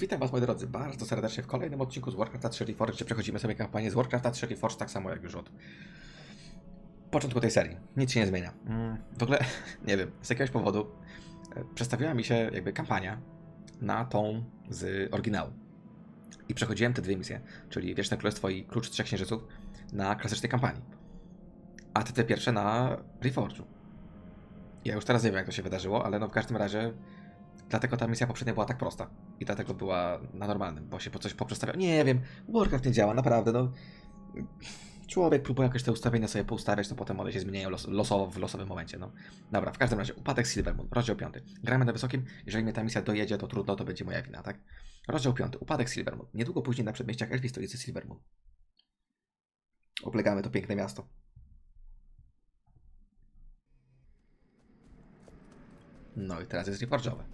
Witam Was moi drodzy bardzo serdecznie w kolejnym odcinku z Warcrafta 3 Reforged, gdzie przechodzimy sobie kampanię z Warcrafta 3 Reforged tak samo jak już od początku tej serii. Nic się nie zmienia. Mm, W ogóle, nie wiem, z jakiegoś powodu e, przestawiła mi się jakby kampania na tą z oryginału. I przechodziłem te dwie misje, czyli Wieczne Królestwo i Klucz Trzech Księżyców na klasycznej kampanii. A te, te pierwsze na Reforge'u. Ja już teraz nie wiem jak to się wydarzyło, ale no w każdym razie Dlatego ta misja poprzednia była tak prosta. I dlatego była na normalnym, bo się po coś poprzestawiał. Nie wiem, Warcraft nie działa, naprawdę, no. Człowiek próbuje jakoś te ustawienia sobie poustawiać, to potem one się zmieniają los losowo w losowym momencie, no. Dobra, w każdym razie, upadek Silvermoon, rozdział 5. Gramy na wysokim, jeżeli mnie ta misja dojedzie, to trudno, to będzie moja wina, tak? Rozdział 5. Upadek Silvermoon. Niedługo później na przedmieściach elfii stolicy Silvermoon. Oblegamy to piękne miasto. No i teraz jest Reforge'owe.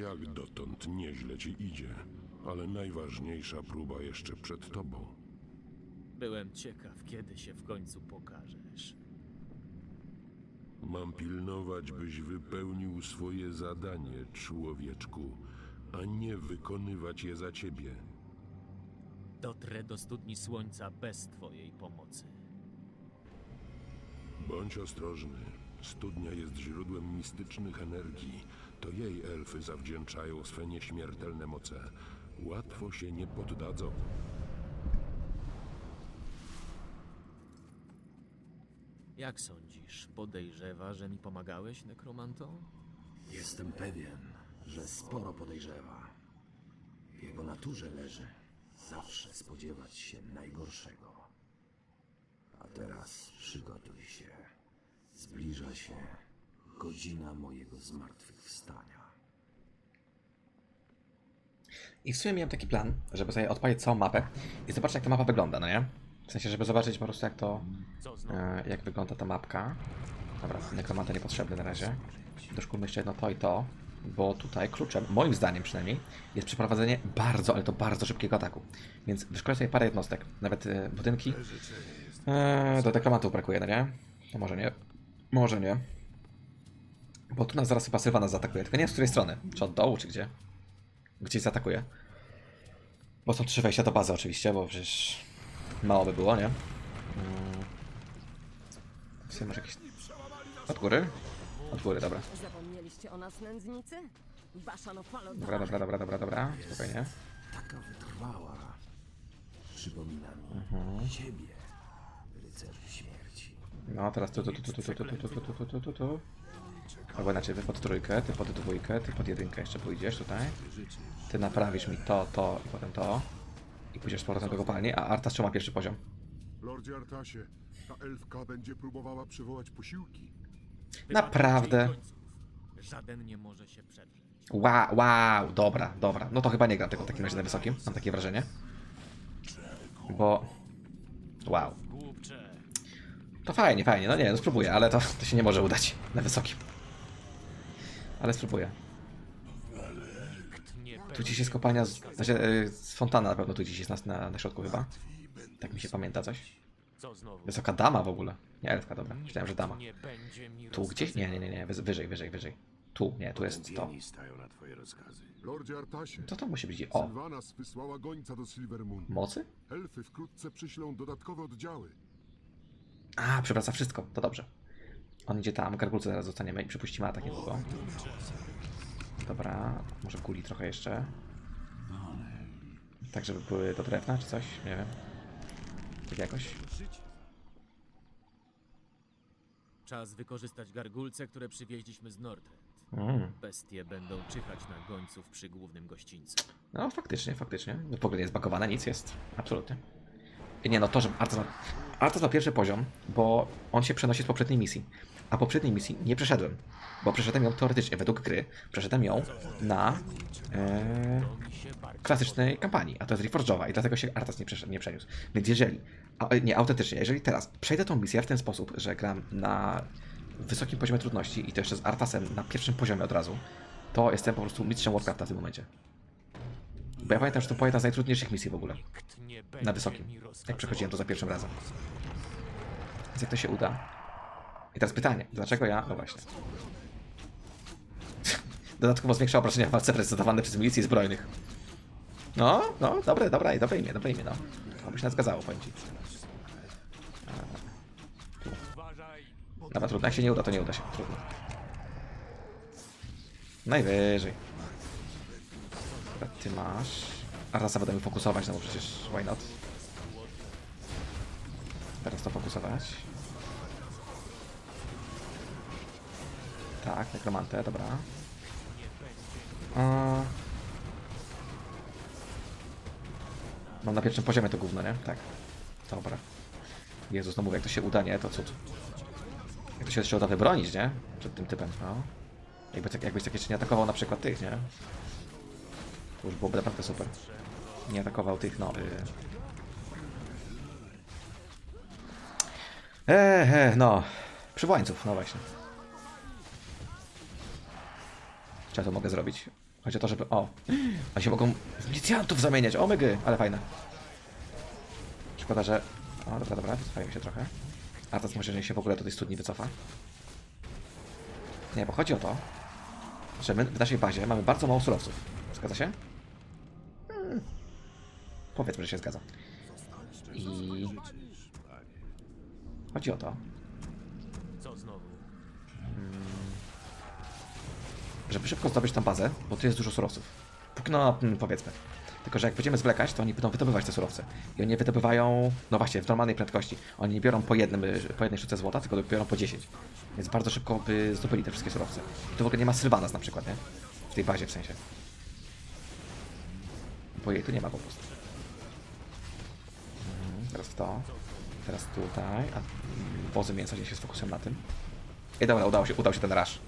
Jak dotąd nieźle ci idzie, ale najważniejsza próba jeszcze przed tobą. Byłem ciekaw, kiedy się w końcu pokażesz. Mam pilnować, byś wypełnił swoje zadanie, człowieczku, a nie wykonywać je za ciebie. Dotrę do studni słońca bez twojej pomocy. Bądź ostrożny. Studnia jest źródłem mistycznych energii. To jej elfy zawdzięczają swe nieśmiertelne moce. Łatwo się nie poddadzą. Jak sądzisz, podejrzewa, że mi pomagałeś, nekromanto? Jestem pewien, że sporo podejrzewa. W jego naturze leży zawsze spodziewać się najgorszego. A teraz przygotuj się. Zbliża się godzina mojego zmartwychwstania. I w sumie miałem taki plan, żeby sobie odpalić całą mapę i zobaczyć jak ta mapa wygląda, no nie? W sensie, żeby zobaczyć po prostu jak to, e, jak wygląda ta mapka. Dobra, nekromanta niepotrzebny na razie. Doszkulmy jeszcze jedno to i to, bo tutaj kluczem, moim zdaniem przynajmniej, jest przeprowadzenie bardzo, ale to bardzo szybkiego ataku. Więc wyszkolę sobie parę jednostek, nawet e, budynki. E, do nekromantów brakuje, no nie? No może nie. Może nie. Bo tu nas zaraz chyba Sylwana zaatakuje, tylko nie wiem z której strony. Czy od dołu, czy gdzie? Gdzieś zaatakuje. Bo są trzy wejścia do bazy oczywiście, bo przecież mało by było, nie? Mm. W sumie może jakieś... Od góry? Od góry, dobra. Zapomnieliście o nas, nędznicy? Wasza Dobra, dobra, dobra, dobra, dobra. Spokojnie. Taka wytrwała. Przypomina mi Mhm. ciebie, rycerzu śmierci. No, teraz tu, tu, tu, tu, tu, tu, tu, tu, tu, tu, tu, tu, tu, tu. Albo inaczej, ty pod trójkę, ty pod dwójkę, ty pod jedynkę jeszcze pójdziesz tutaj. Ty naprawisz mi to, to i potem to. I pójdziesz z powrotem do kopalni, a Arta trzyma pierwszy poziom. Lordzie Artasie, ta elfka będzie próbowała przywołać posiłki. Naprawdę? Żaden nie może się przedrzeć. Wow, wow, dobra, dobra. No to chyba nie gram tego w takim razie na wysokim, mam takie wrażenie. Bo... Wow. To fajnie, fajnie, no nie, no spróbuję, ale to, to się nie może udać na wysokim. Ale spróbuję. Tu gdzieś jest kopalnia, z, znaczy e, z fontana na pewno tu gdzieś jest na, na, na środku chyba. Tak mi się pamięta coś. Co? Wysoka dama w ogóle. Nie, elfka, dobra. Myślałem, że dama. Tu gdzieś? Nie, nie, nie, nie, wyżej, wyżej, wyżej. Tu, nie, tu jest to. Lordzie Artasie, To to musi być. O, Sylvanas wysłała gońca do Silvermoon. mocy? Elfy wkrótce przyślą dodatkowe oddziały. A, przewraca wszystko, to dobrze. On idzie tam, gargulce zaraz zostaniemy i przypuścimy atak niedługo. Dobra, może kuli trochę jeszcze. Tak, żeby były do drewna czy coś? Nie wiem. Tak jakoś. Czas wykorzystać gargulce, które przywieźliśmy z Nordrend. Mm. Bestie będą czyhać na gońców przy głównym gościńcu. No, faktycznie, faktycznie. W ogóle nie jest bagowane, nic jest. Absolutnie. Nie no, to, że Arthas ma pierwszy poziom, bo on się przenosi z poprzedniej misji. A poprzedniej misji nie przeszedłem. Bo przeszedłem ją teoretycznie, według gry, przeszedłem ją na e, klasycznej kampanii, a to jest Reforge'owa i dlatego się Arthas nie, przeszedł, nie przeniósł. Więc jeżeli, a, e, nie, autentycznie, jeżeli teraz przejdę tą misję w ten sposób, że gram na wysokim poziomie trudności i to jeszcze z Arthasem na pierwszym poziomie od razu, to jestem po prostu mistrzem Warcrafta w tym momencie. Bo ja pamiętam, że to była jedna z najtrudniejszych misji w ogóle. Na wysokim. Jak przechodziłem to za pierwszym razem. Więc jak to się uda? I teraz pytanie, dlaczego ja... No właśnie. Dodatkowo zwiększa obrażenia w walce prezentowane przez milicję zbrojnych. No, no, dobre, dobre, dobre imię, dobre imię, no. To by się nas zgadzało, powiem ci. Dobra, trudno, jak się nie uda, to nie uda się, trudno. Najwyżej. Ty masz... A raz będę fokusować, no bo przecież why not? Teraz to fokusować. Tak, nekromantę, dobra. Mam na pierwszym poziomie to gówno, nie? Tak. Dobra. Jezus, no mówię, jak to się uda, nie? To cud. Jak to się jeszcze uda wybronić, nie? Przed tym typem, no. Jakby, tak- jakbyś jeszcze nie atakował na przykład tych, nie? To już byłoby naprawdę super. Nie atakował tych, no... Y... Eee, no. Przywołańców, no właśnie. Czy ja to mogę zrobić? Chodzi o to, żeby... O! Oni się mogą w milicjantów zamieniać, o mygy! Ale fajne. Szkoda, że... O, dobra, dobra, wycofają się trochę. A teraz może, że się w ogóle do tej studni wycofa. Nie, bo chodzi o to, że my w naszej bazie mamy bardzo mało surowców. Zgadza się? Powiedzmy, że się zgadza. I... Chodzi o to, Co znowu? żeby szybko zdobyć tą bazę, bo tu jest dużo surowców. Póki no, mm, powiedzmy. Tylko, że jak będziemy zwlekać, to oni będą wydobywać te surowce. I oni je wydobywają, no właśnie, w normalnej prędkości. Oni nie biorą po, jednym, y, po jednej sztuce złota, tylko biorą po 10. Więc bardzo szybko by zdobyli te wszystkie surowce. I tu w ogóle nie ma Sylvanas na przykład, nie? W tej bazie w sensie. Bo jej tu nie ma po prostu. Teraz to. Teraz tutaj. A mm, wozy mięsa gdzieś się sfokusują na tym. I dobra, udało się, udał się ten rush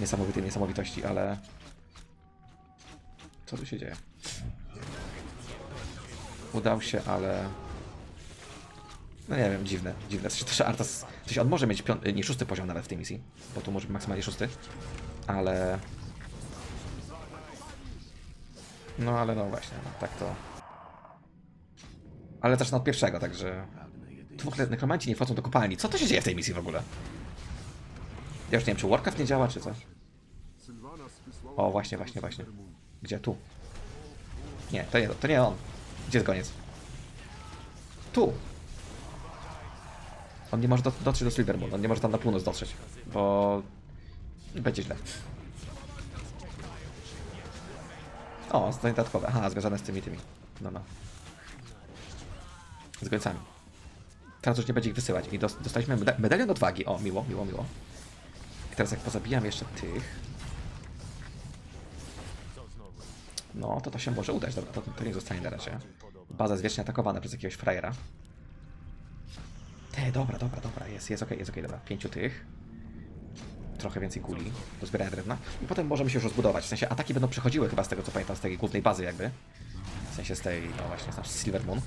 niesamowitej niesamowitości, ale... Co tu się dzieje? Udał się, ale... No nie wiem, dziwne, dziwne. W sensie też Artas... W sensie on może mieć nie szósty poziom nawet w tej misji, bo tu może być maksymalnie szósty, ale... No ale no właśnie, no, tak to... Ale też od pierwszego, także... Tu w ogóle nekromanci nie wchodzą do kopalni. Co to się dzieje w tej misji w ogóle? Ja już nie wiem, czy Warcraft nie działa, czy coś. O, właśnie, właśnie, właśnie. Gdzie? Tu. Nie, to nie, to nie on. Gdzie jest koniec? Tu. On nie może do, dotrzeć do Silvermoon, on nie może tam na północ dotrzeć, bo będzie źle. O, zadanie dodatkowe. Aha, związane z tymi, tymi. No, no. Z gońcami. Teraz już nie będzie ich wysyłać. I dos- dostaliśmy meda medalion odwagi. O, miło, miło, miło. I teraz jak pozabijam jeszcze tych? No, to to się może udać. Dobra, to, to nie zostanie na razie. Baza jest wiecznie atakowana przez jakiegoś frajera. Te, dobra, dobra, dobra, jest, jest okej, jest okej, dobra. Pięciu tych. Trochę więcej kuli do drewna. I potem możemy się już rozbudować. W sensie ataki będą przechodziły chyba z tego co pamiętam, z tej głównej bazy jakby. W sensie z tej, no właśnie, z Silver Moon.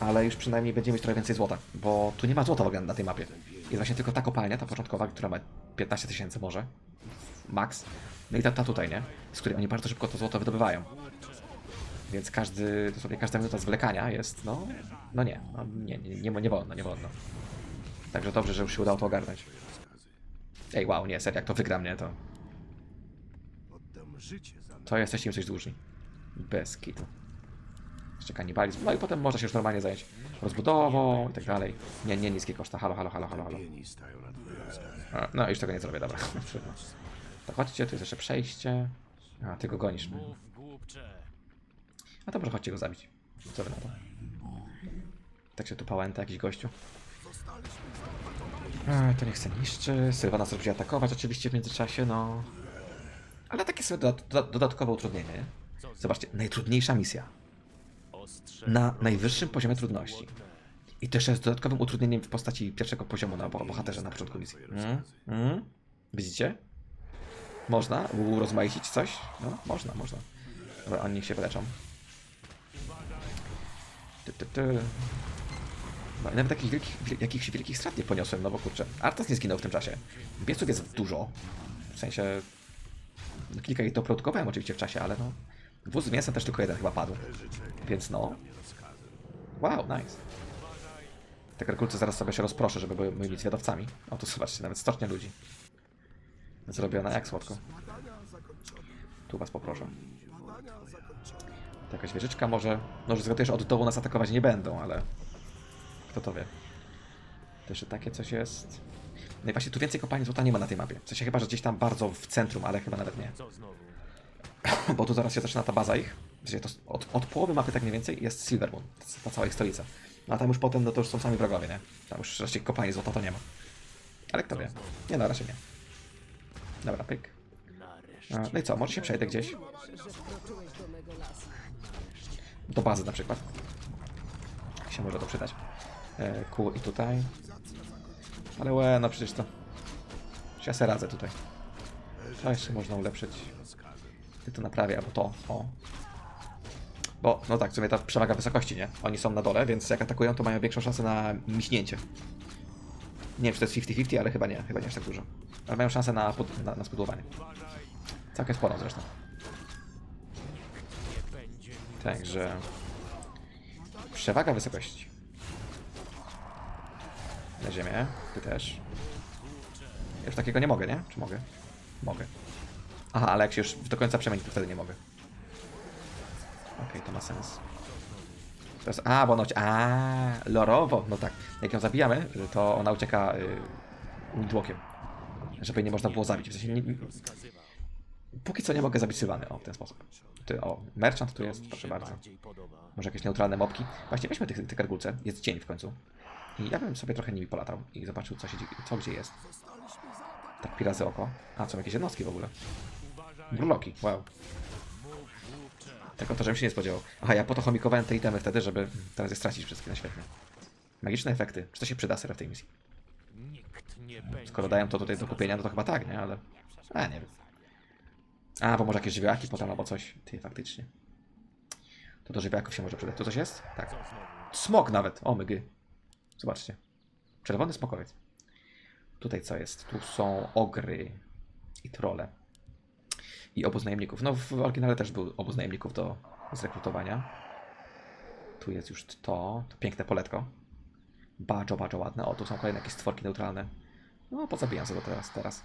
Ale już przynajmniej będziemy mieć trochę więcej złota, bo tu nie ma złota w ogóle na tej mapie. Jest właśnie tylko ta kopalnia, ta początkowa, która ma 15 tysięcy może. Max. No i ta, ta tutaj, nie? Z której oni bardzo szybko to złoto wydobywają. Więc każdy, dosłownie każda minuta zwlekania jest, no, no nie, no nie, nie, nie, nie wolno, nie wolno. Także dobrze, że już się udało to ogarnąć. Ej, wow, nie, serio, jak to wygram, nie, to, to jesteście im coś dłużni. Bez kitu. Jeszcze kanibalizm, no i potem można się już normalnie zająć rozbudową i tak dalej. Nie, nie niskie koszta, halo, halo, halo, halo, halo. A, No, już tego nie zrobię, dobra. Trudno. To chodźcie, tu jest jeszcze przejście. A, ty go gonisz. A to może chodźcie go zabić. Co wy na to? Tak się tu pałęta jakiś gościu. A, to niech se niszczy. Sylwana będzie atakować oczywiście w międzyczasie, no. Ale takie sobie dodat doda- dodatkowe utrudnienie. nie? Zobaczcie, najtrudniejsza misja. Na najwyższym poziomie trudności. I to jeszcze z dodatkowym utrudnieniem w postaci pierwszego poziomu na bo- bohaterze na początku misji. Mm? Mm? Widzicie? Można urozmaicić coś? No, można, można. Dobra, oni niech się wyleczą. Ty, ty, ty. No, i nawet takich wielkich, wiel- jakichś wielkich strat nie poniosłem, no bo kurczę, Artas nie zginął w tym czasie. Bieców jest dużo. W sensie... no, Kilka ich doprodukowałem oczywiście w czasie, ale no... Wóz z mięsem też tylko jeden chyba padł. Więc no... Wow, nice. Te karkulce zaraz sobie się rozproszę, żeby były moimi zwiadowcami. O, tu zobaczcie, nawet stocznia ludzi. Zrobiona jak słodko. Tu was poproszę. To jakaś wieżyczka może... No, że od dołu nas atakować nie będą, ale... Kto to wie. To jeszcze takie coś jest... No i właśnie tu więcej kopalni złota nie ma na tej mapie. W sensie chyba, że gdzieś tam bardzo w centrum, ale chyba nawet nie. Bo tu zaraz się zaczyna ta baza ich. To od, od połowy mapy tak mniej więcej jest Silvermoon. Ta cała ich stolica. No a tam już potem, no to już są sami wrogowie, nie? Tam już raczej kopalni złota to nie ma. Ale kto wie? Nie, no raczej nie. Dobra, pyk. No i co, może się przejdę gdzieś? do bazy na przykład. Się może to przydać. E, i tutaj. Ale łe, no przecież to... Ja se radzę tutaj. To jeszcze można ulepszyć. Ty to naprawię, albo to, o. Bo, no tak, w sumie ta przewaga wysokości, nie? Oni są na dole, więc jak atakują, to mają większą szansę na miśnięcie. Nie wiem, czy to jest 50-50, ale chyba nie, chyba nie aż tak dużo. Ale mają szansę na, pod, na, na spudłowanie. Całkiem sporą zresztą. Także... Przewaga wysokości. Na ziemię, ty też. Już takiego nie mogę, nie? Czy mogę? Mogę. Aha, ale jak się już do końca przemieni, to wtedy nie mogę. Okej, to ma sens. Jest, a, bo ona ucieka. A, lorowo. No tak. Jak ją zabijamy, to ona ucieka y, midwalkiem. Żeby nie można było zabić. W sensie nie, póki co nie mogę zabić Sylwany. O, w ten sposób. Ty, o, merchant tu jest, proszę bardzo. Może jakieś neutralne mopki. Właśnie weźmy tych, tych gargulce. Jest dzień w końcu. I ja bym sobie trochę nimi polatał i zobaczył, co się co gdzie jest. Tak pirazy oko. A, są jakieś jednostki w ogóle. Brulloki, wow. Tego to, żebym się nie spodziewał. Aha, ja po to chomikowałem te itemy wtedy, żeby teraz je stracić wszystkie na świetnie. Magiczne efekty. Czy to się przyda serio w tej misji? Skoro dają to tutaj do kupienia, no to chyba tak, nie? Ale... A, nie wiem. A, bo może jakieś żywiołaki potem albo coś. Ty, faktycznie. To do żywiołaków się może przydać. Tu coś jest? Tak. Smok nawet. O, mygy. Zobaczcie. Czerwony smokowiec. Tutaj co jest? Tu są ogry i trole. I obóz najemników. No w oryginale też był obóz najemników do zrekrutowania. Tu jest już to. To piękne poletko. Bardzo, bardzo ładne. O, tu są kolejne jakieś stworki neutralne. No, pozabijam sobie teraz, teraz.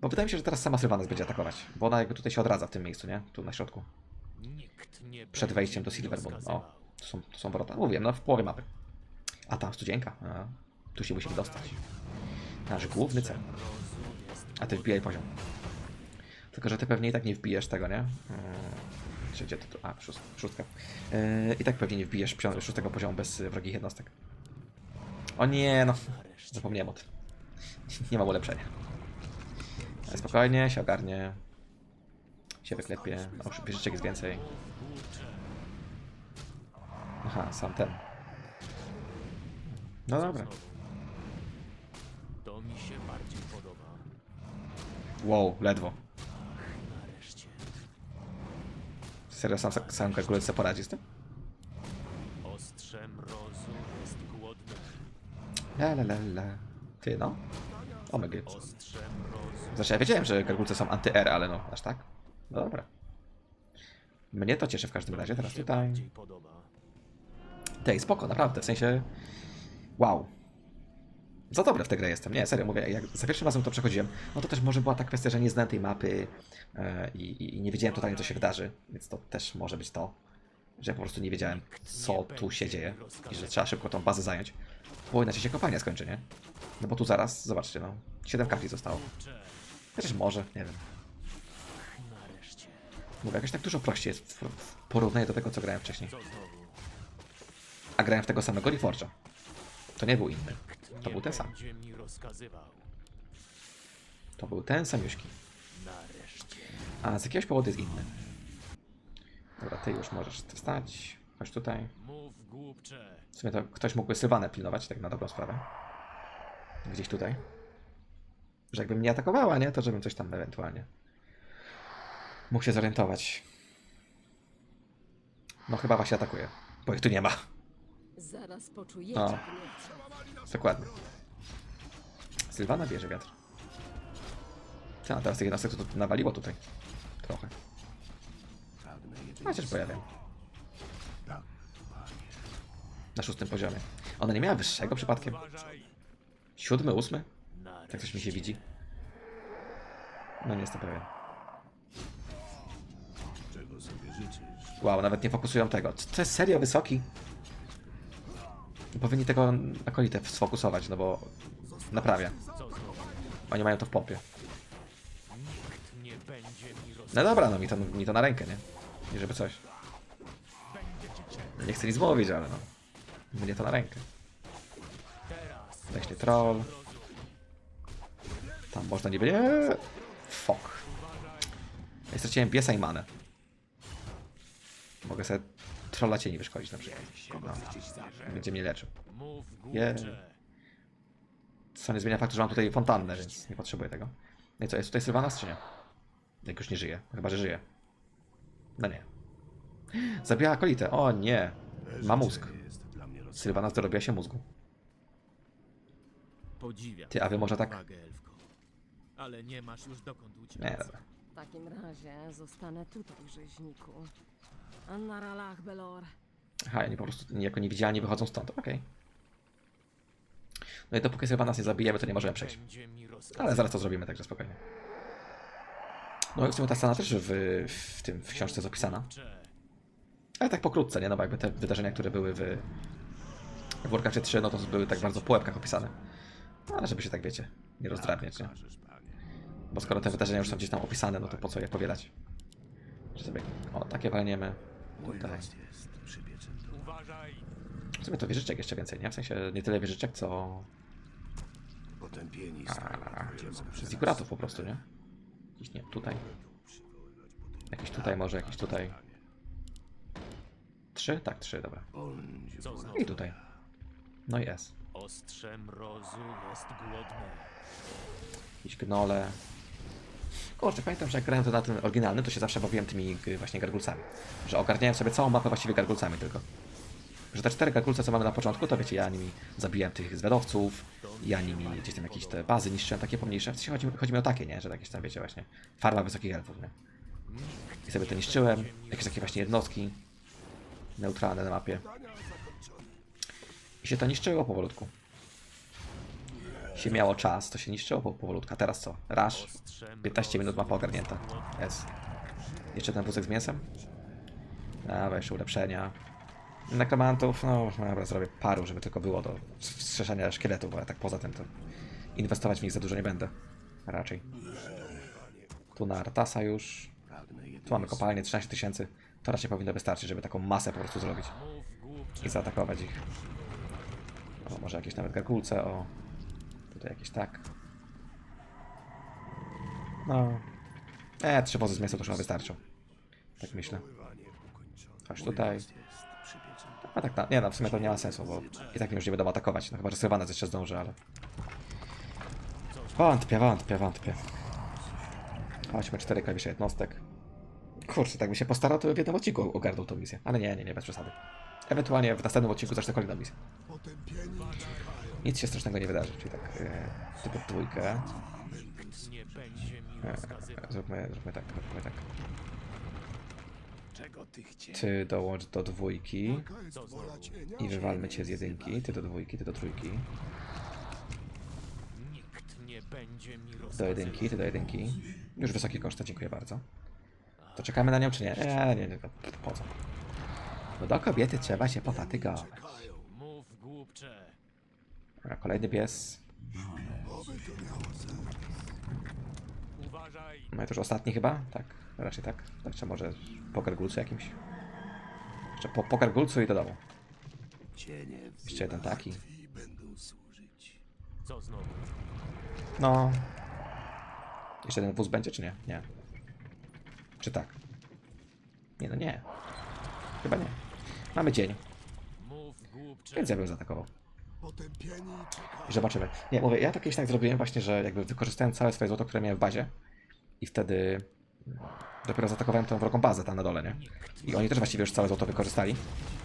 Bo wydaje mi się, że teraz sama Sylvanas będzie atakować. Bo ona jakby tutaj się odradza w tym miejscu, nie? Tu na środku. Nikt nie Przed wejściem do rozkazywał. O, tu są, tu są wrota. Mówiłem, no w połowie mapy. A tam studzienka. A, tu się musimy dostać. Nasz główny cel. A ty wbijaj poziom. Tylko, że ty pewnie i tak nie wbijesz tego, nie? Hmm, Czy gdzie tu? A, szóst, szóstka. Yy, I tak pewnie nie wbijesz szóstego poziomu bez y, wrogich jednostek. O nie, no. Zapomniałem o tym. Nie mam ulepszenia. Ale spokojnie, się ogarnie. Się wyklepie. O, wieżyczek jest więcej. Aha, sam ten. No dobra. To mi się bardziej podoba. Wow, ledwo. Serio, sam, sam kalkulec sobie poradzi z tym? Ostrze mrozu jest głodne. La la la la. Ty no. Omega. Ostrze mrozu. Zresztą ja wiedziałem, że gargulce są anty-R, ale no, aż tak? No dobra. Mnie to cieszy w każdym razie, teraz tutaj. Tej, spoko, naprawdę, w sensie... Wow. Za dobre w tę grę jestem, nie, serio, mówię, jak za pierwszym razem to przechodziłem, no to też może była ta kwestia, że nie znałem tej mapy e, i, i- nie wiedziałem totalnie, co się wydarzy, więc to też może być to, że po prostu nie wiedziałem, co tu się dzieje i że trzeba szybko tą bazę zająć, bo inaczej się kopalnia skończy, nie? No bo tu zaraz, zobaczcie, no, 7 kapli zostało. Chociaż może, nie wiem. Mówię, jakoś tak dużo prościej jest w, w porównaniu do tego, co grałem wcześniej. A grałem w tego samego Reforge'a. To nie był inny. To był ten sam. będzie mi rozkazywał. To był ten samiuśki. Nareszcie. A z jakiegoś powodu jest inny. Dobra, ty już możesz wstać. Chodź tutaj. Mów głupcze. W sumie to ktoś mógłby Sylwanę pilnować, tak na dobrą sprawę. Gdzieś tutaj. Że jakby mnie atakowała, nie? To żebym coś tam ewentualnie mógł się zorientować. No chyba właśnie atakuje, bo ich tu nie ma. Zaraz poczujecie O. Dokładnie. Sylwana bierze wiatr. Ty, a teraz tych jednostek to, nawaliło tutaj. Trochę. Chociaż pojawiam. Na szóstym poziomie. Ona nie miała wyższego przypadkiem? Siódmy, ósmy? Tak coś mi się widzi. No nie jestem pewien. Wow, nawet nie fokusują tego. To jest serio wysoki? Powinni tego akolitę sfokusować, no bo naprawia. Oni mają to w roz... No dobra, no mi to, mi to na rękę, nie? Nie żeby coś. Nie chcę nic mówić, ale no. Mnie to na rękę. Weźmy troll. Tam można niby nie. Fuck. Ja straciłem biesa i manę. Mogę sobie trolla cieni wyszkolić na przykład. No. Będzie mnie leczył. Je. Co nie zmienia faktu, że mam tutaj fontannę, więc nie potrzebuję tego. No i co, jest tutaj Sylvanas czy nie? Jak już nie żyje. Chyba, że żyje. No nie. Zabija akolitę. O nie. Ma mózg. Sylvanas dorobiła się mózgu. Podziwiam Ty, a wy może tak? Elfko. Ale nie masz już dokąd uciec. Nie, dobra. W takim razie zostanę tutaj, rzeźniku. A na ralach, Belor. Aha, oni po prostu jako niewidzialni wychodzą stąd. Okej. No i dopóki Sylvanas nie zabijemy, to nie możemy przejść. Będzie mi rozkaz... Ale zaraz to zrobimy, także spokojnie. No i w sumie ta scena też w, w tym w książce jest opisana. Ale tak pokrótce, nie? No bo jakby te wydarzenia, które były w, w Warcraftie 3, no to były tak bardzo po łebkach opisane. No, ale żeby się tak, wiecie, nie rozdrabniać, nie? Bo skoro te wydarzenia już są gdzieś tam opisane, no to po co je powielać? Że sobie, o, takie walniemy. Tutaj. Uważaj! W sumie to wieżyczek jeszcze więcej, nie? W sensie nie tyle wieżyczek, co Potępieni zikuratów po prostu, nie? Jakiś, nie, tutaj. Jakiś tutaj może, jakiś tutaj. Trzy? Tak, trzy, dobra. I tutaj. No i S. Ostrze mrozu jest głodne. Jakieś gnole. Kurczę, pamiętam, że jak grałem to na tym oryginalnym, to się zawsze bawiłem tymi g- właśnie gargulcami. Że ogarniałem sobie całą mapę właściwie gargulcami tylko. Że te cztery gargulce, co mamy na początku, to wiecie, ja nimi zabijałem tych zwiadowców, ja nimi gdzieś tam jakieś te bazy niszczyłem, takie pomniejsze. W sensie chodzi, chodzi mi o takie, nie? Że jakieś tam, wiecie, właśnie farma wysokich elfów, nie? I sobie to niszczyłem, jakieś takie właśnie jednostki neutralne na mapie. I się to niszczyło powolutku. Się miało czas, to się niszczyło po- powolutku. A teraz co? Rush. 15 minut mapa ogarnięta. Jest. Jeszcze ten wózek z mięsem? Dobra, jeszcze ulepszenia. Nekromantów, no dobra, zrobię paru, żeby tylko było do wskrzeszenia szkieletów, ale tak poza tym to inwestować w nich za dużo nie będę. Raczej. Tu na Artasa już. Tu mamy kopalnię 13 tysięcy. To raczej powinno wystarczyć, żeby taką masę po prostu zrobić. I zaatakować ich. O, może jakieś nawet gargulce, o. Tutaj jakieś tak. No. E, trzy wozy z mięsa to już chyba wystarczą. Tak myślę. Chodź tutaj. A tak, na, nie no, w sumie to nie ma sensu, bo i tak już nie będą atakować. No chyba, że Sylvanas jeszcze zdąży, ale... Wątpię, wątpię, wątpię. Chodźmy, cztery klawisze jednostek. Kurczę, tak by się postarał, to w jednym odcinku ogarnął tą misję. Ale nie, nie, nie, bez przesady. Ewentualnie w następnym odcinku zacznę kolejną misję. Nic się strasznego nie wydarzy, czyli tak, e, typu dwójkę. Nie będzie mi E, zróbmy, zróbmy tak, zróbmy tak. Ty dołącz do dwójki i wywalmy cię z jedynki. Ty do dwójki, ty do trójki. Nikt nie będzie mi Do jedynki, ty do jedynki. Już wysoki koszt, dziękuję bardzo. To czekamy na nią czy nie? Nie, nie, nie, po co? No do kobiety trzeba się pofatygować. Dobra, kolejny pies. No i już ostatni chyba? Tak, raczej tak. Tak, czy może po gargulcu jakimś? Jeszcze po, po gargulcu i do domu. Jeszcze jeden taki. No. Jeszcze jeden wóz będzie, czy nie? Nie. Czy tak? Nie, no nie. Chyba nie. Mamy dzień, więc ja bym zaatakował. I zobaczymy. Nie, mówię, ja tak kiedyś tak zrobiłem właśnie, że jakby wykorzystałem całe swoje złoto, które miałem w bazie i wtedy dopiero zaatakowałem tą wrogą bazę tam na dole, nie? I oni też właściwie już całe złoto wykorzystali,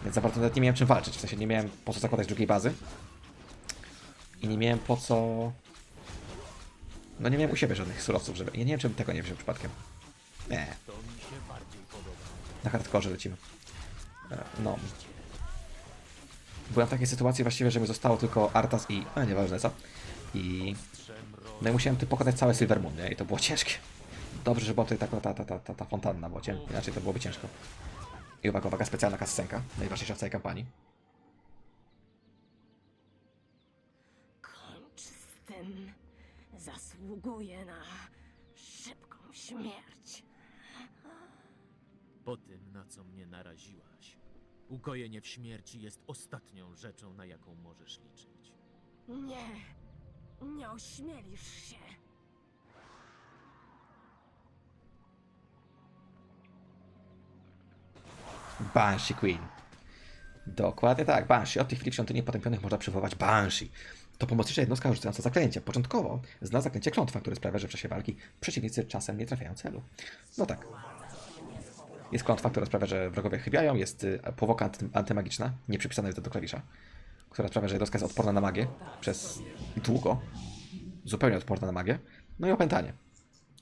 więc za bardzo nawet nie miałem czym walczyć, w sensie nie miałem po co zakładać drugiej bazy i nie miałem po co... No nie miałem u siebie żadnych surowców, żeby... Ja nie wiem, czym tego nie wziął przypadkiem. Nie, na hardkorze lecimy. E, No. Byłem w takiej sytuacji właściwie, że mi zostało tylko Artas i... a nieważne co. I... No i musiałem tu pokonać całe Silver Moon, nie? I to było ciężkie. Dobrze, że była tutaj ta, ta, ta, ta, ta, ta fontanna, bo cię, inaczej to byłoby ciężko. I uwaga, uwaga, specjalna kascenka, najważniejsza w całej kampanii. Kończ z tym. Zasługuje na szybką śmierć. Po tym, na co mnie naraziłaś, ukojenie w śmierci jest ostatnią rzeczą, na jaką możesz liczyć. Nie, nie ośmielisz się. Banshee Queen. Dokładnie tak, Banshee. Od tej chwili w świątyni potępionych można przywoływać Banshee. To pomocnicza jednostka rzucająca zaklęcie. Początkowo zna zaklęcie klątwa, które sprawia, że w czasie walki przeciwnicy czasem nie trafiają celu. No tak. Jest klątwa, która sprawia, że wrogowie chybiają, jest y, powłoka anty antymagiczna, nie przypisana jest do klawisza, która sprawia, że jednostka jest odporna na magię przez długo, zupełnie odporna na magię. No i opętanie,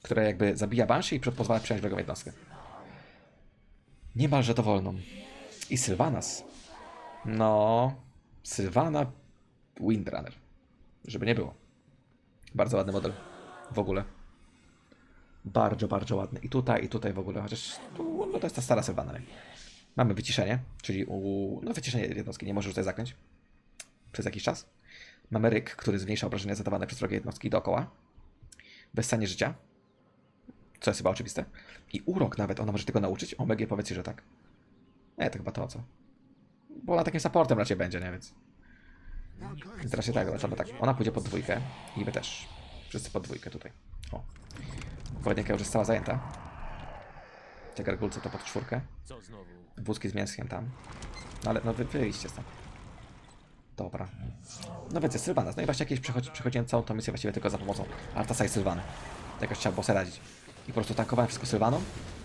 które jakby zabija Banshee i pozwala przejąć wrogową jednostkę. Niemalże dowolną. I Sylvanas. No, Sylvana Windrunner. Żeby nie było. Bardzo ładny model. W ogóle. Bardzo, bardzo ładny. I tutaj, i tutaj w ogóle. Chociaż tu, no to jest ta stara Sylvana. Nie? Mamy wyciszenie, czyli u, no wyciszenie jednostki. Nie może rzucać zaklęć. Przez jakiś czas. Mamy ryk, który zmniejsza obrażenia zadawane przez wrogie jednostki dookoła. Bezstanie życia. Co jest chyba oczywiste. I urok nawet, ona może tego nauczyć? Omega powiedz ci, że tak. Nie, to chyba to co. Bo ona takim supportem raczej będzie, nie? Więc... Więc raczej tak, dlaczego tak. Ona pójdzie pod dwójkę i my też. Wszyscy pod dwójkę tutaj. O. Pojedynka już jest cała zajęta. Te gargulce to pod czwórkę. Co znowu? Wózki z mięskiem tam. No ale no wy wyjście stąd. Dobra. No więc jest Sylvanas. No i właśnie jakieś przechodzi, przechodziłem całą tą misję właściwie tylko za pomocą Artasa i Sylwany. Jakoś trzeba było sobie radzić. I po prostu tankowałem wszystko Sylwaną,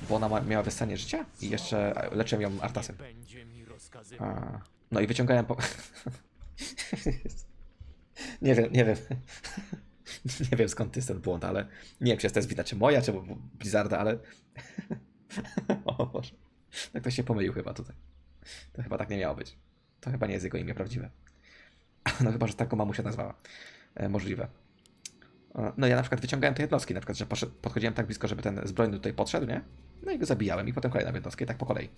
bo ona ma, miała wystanie życia i jeszcze leczyłem ją Artasem. A, no i wyciągałem po... nie wiem, nie wiem. nie wiem skąd jest ten błąd, ale nie wiem czy jest to jest wina czy moja, czy Blizzarda, ale... o Boże. Tak to się pomylił chyba tutaj. To chyba tak nie miało być. To chyba nie jest jego imię prawdziwe. no chyba, że taką mamusia nazwała. E, możliwe. E, No ja na przykład wyciągałem te jednostki, na przykład, że podchodziłem tak blisko, żeby ten zbrojny tutaj podszedł, nie? No i go zabijałem i potem kolejna jednostkę i tak po kolei.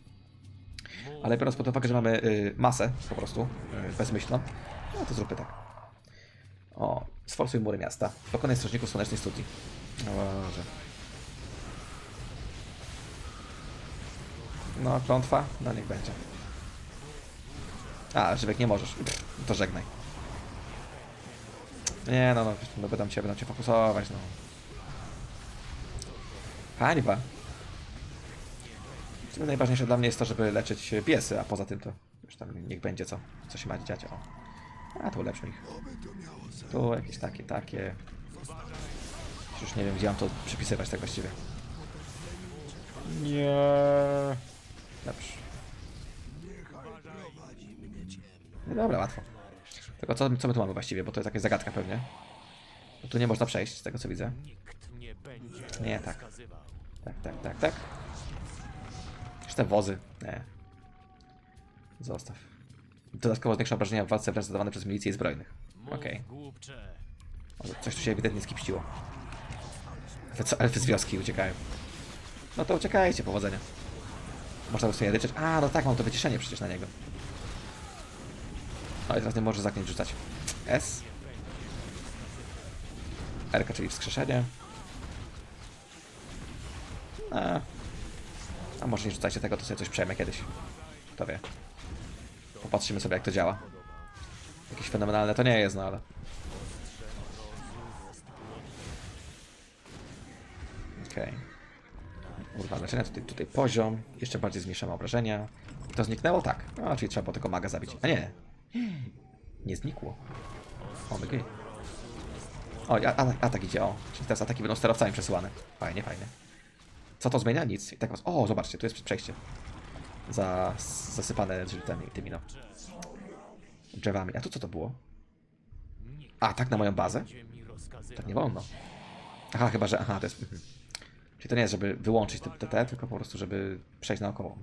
Ale biorąc pod uwagę, że mamy y, masę po prostu, y, bezmyślną, no to zróbmy tak. O, sforsuj mury miasta. Pokonaj strażników słonecznej studni. O Boże. No, klątwa? No niech będzie. A, żywek nie możesz. Pff, to żegnaj. Nie, no, no, no będą cię, będą cię fokusować, no. Hańba. Najważniejsze dla mnie jest to, żeby leczyć piesy, a poza tym to już tam niech będzie co, co się ma dziać. O. A tu ulepszmy ich. Tu jakieś takie, takie. Już nie wiem, gdzie mam to przypisywać tak właściwie. Nie. Dobrze. No dobra, łatwo. Tylko co, co my tu mamy właściwie, bo to jest jakaś zagadka pewnie. Bo tu nie można przejść, z tego co widzę. Nie tak. Tak, tak, tak, tak. Jeszcze te wozy. Nie. Zostaw. Dodatkowo zwiększa obrażenia w walce wręcz zadawane przez milicję i zbrojnych. Okej. głupcze. O, Coś tu się ewidentnie skipściło. Co, elfy z wioski uciekają. No to uciekajcie, powodzenia. Można by sobie ryczeć. A, no tak, mam to wyciszenie przecież na niego. No i teraz nie może zaklęć rzucać. S. R, czyli wskrzeszenie. A. A może nie rzucajcie tego, to sobie coś przejmę kiedyś. Kto wie. Popatrzymy sobie jak to działa. Jakieś fenomenalne to nie jest, no ale... Okej. Kurwa, leczenia tutaj, tutaj poziom. Jeszcze bardziej zmniejszamy obrażenia. I to zniknęło? Tak. No, czyli trzeba było tylko maga zabić. A nie. Nie znikło. O, gry. O, atak idzie, o. Czyli teraz ataki będą sterowcami przesyłane. Fajnie, fajnie. Co to zmienia? Nic. I tak was... O, zobaczcie, tu jest przejście. Za, zasypane tymi, tymi, no. Drzewami. A tu co to było? A, tak na moją bazę? Tak nie wolno. Aha, chyba, że... Aha, to jest... mhm. Czyli to nie jest, żeby wyłączyć te, te, te tylko po prostu, żeby przejść naokoło.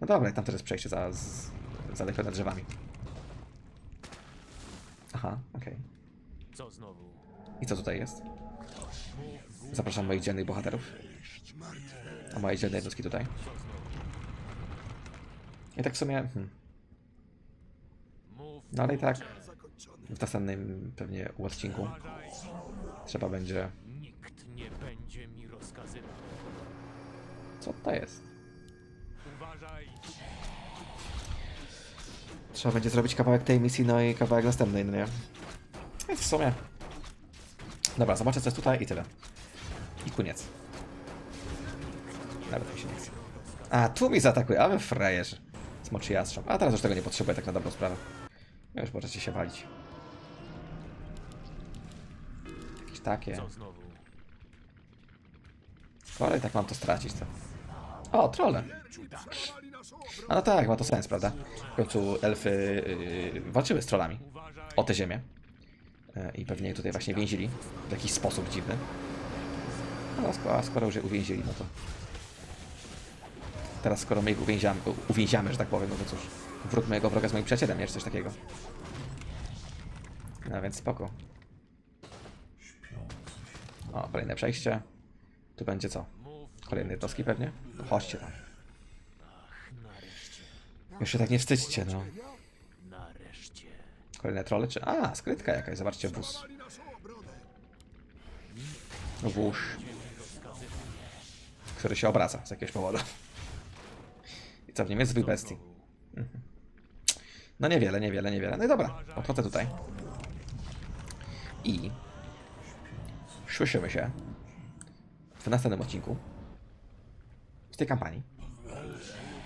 No dobra, i tam jest przejście za, z, zalepione drzewami. Aha, okej. Znowu? I co tutaj jest? Zapraszam moich dzielnych bohaterów. A moje dzielne jednostki tutaj. I tak w sumie... Hmm. No ale i tak w następnym pewnie odcinku trzeba będzie... nikt nie będzie mi rozkazywał. Co to jest? Uważaj! Trzeba będzie zrobić kawałek tej misji, no i kawałek następnej, no nie? Więc w sumie... Dobra, zobaczę co jest tutaj i tyle. I koniec. Nawet mi się nie chce. A, tu mi zaatakuje, a wy frajerzy. Smoczy jastrząb. A teraz już tego nie potrzebuję tak na dobrą sprawę. Już możecie się walić. Jakieś takie. Skoro i tak mam to stracić, to... O, trolle. A no tak, ma to sens, prawda? W końcu elfy yy, walczyły z trollami o tę ziemię. Yy, I pewnie je tutaj właśnie więzili w jakiś sposób dziwny. No, a skoro, a skoro już je uwięzili, no to... Teraz skoro my ich uwięziamy, uwięziamy, że tak powiem, no to cóż. Wróg mojego wroga z moim przyjacielem, jeszcze coś takiego. No więc spoko. O, kolejne przejście. Tu będzie co? Kolejne jednostki pewnie? Chodźcie tam. Już się tak nie wstydźcie, no. Kolejne trole czy... A, skrytka jakaś, zobaczcie, wóz. Wóz. Który się obraca z jakiegoś powodu. Co w nim jest? Zwykły bestii. Mhm. No niewiele, niewiele, niewiele. No i dobra, podchodzę tutaj. I... Słyszymy się w następnym odcinku z tej kampanii.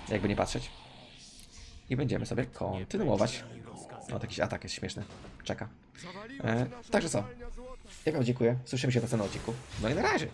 Jakby nie patrzeć. I będziemy sobie kontynuować. No, jakiś atak jest śmieszny. Czeka. E, także co? Ja wam dziękuję. Słyszymy się w następnym odcinku. No i na razie.